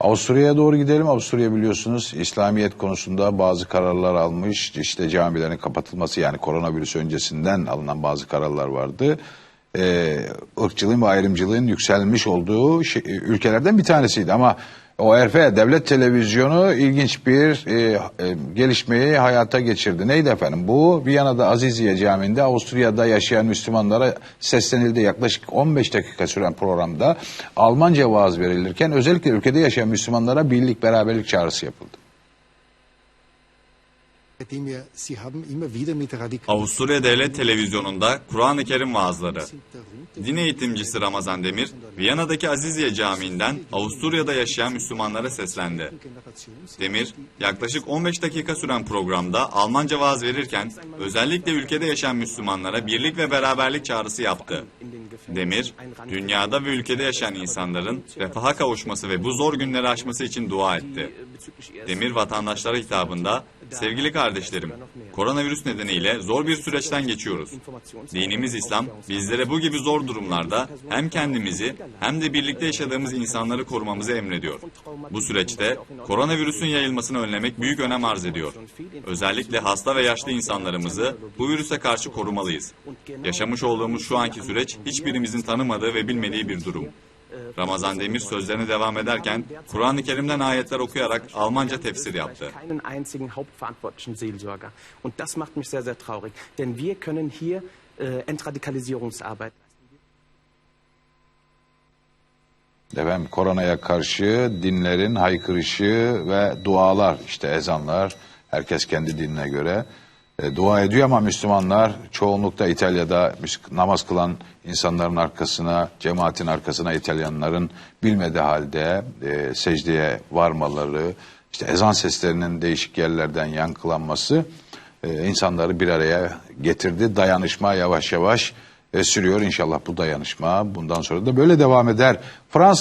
Avusturya'ya doğru gidelim. Avusturya biliyorsunuz İslamiyet konusunda bazı kararlar almış. İşte camilerin kapatılması yani koronavirüs öncesinden alınan bazı kararlar vardı. Ee, ırkçılığın ve ayrımcılığın yükselmiş olduğu şey- ülkelerden bir tanesiydi. Ama ORF devlet televizyonu ilginç bir e, e, gelişmeyi hayata geçirdi. Neydi efendim? Bu Viyana'da Aziziye Camii'nde Avusturya'da yaşayan Müslümanlara seslenildi. Yaklaşık 15 dakika süren programda Almanca vaaz verilirken özellikle ülkede yaşayan Müslümanlara birlik beraberlik çağrısı yapıldı. Avusturya Devlet Televizyonu'nda Kur'an-ı Kerim vaazları. Din eğitimcisi Ramazan Demir, Viyana'daki Aziziye Camii'nden Avusturya'da yaşayan Müslümanlara seslendi. Demir, yaklaşık 15 dakika süren programda Almanca vaaz verirken özellikle ülkede yaşayan Müslümanlara birlik ve beraberlik çağrısı yaptı. Demir, dünyada ve ülkede yaşayan insanların refaha kavuşması ve bu zor günleri aşması için dua etti. Demir vatandaşlara hitabında, sevgili kardeşlerim, koronavirüs nedeniyle zor bir süreçten geçiyoruz. Dinimiz İslam, bizlere bu gibi zor durumlarda hem kendimizi hem de birlikte yaşadığımız insanları korumamızı emrediyor. Bu süreçte koronavirüsün yayılmasını önlemek büyük önem arz ediyor. Özellikle hasta ve yaşlı insanlarımızı bu virüse karşı korumalıyız. Yaşamış olduğumuz şu anki süreç hiçbirimizin tanımadığı ve bilmediği bir durum. Ramazan Demir sözlerine devam ederken Kur'an-ı Kerim'den ayetler okuyarak Almanca tefsir yaptı. keinen einzigen hauptverantwortlichen Seelsorger. Und das macht mich sehr, sehr traurig. Denn wir können hier äh, Entradikalisierungsarbeit Efendim koronaya karşı dinlerin haykırışı ve dualar işte ezanlar herkes kendi dinine göre e, dua ediyor ama Müslümanlar çoğunlukta İtalya'da namaz kılan insanların arkasına cemaatin arkasına İtalyanların bilmediği halde e, secdeye varmaları işte ezan seslerinin değişik yerlerden yankılanması e, insanları bir araya getirdi dayanışma yavaş yavaş e, sürüyor inşallah bu dayanışma bundan sonra da böyle devam eder. Fransız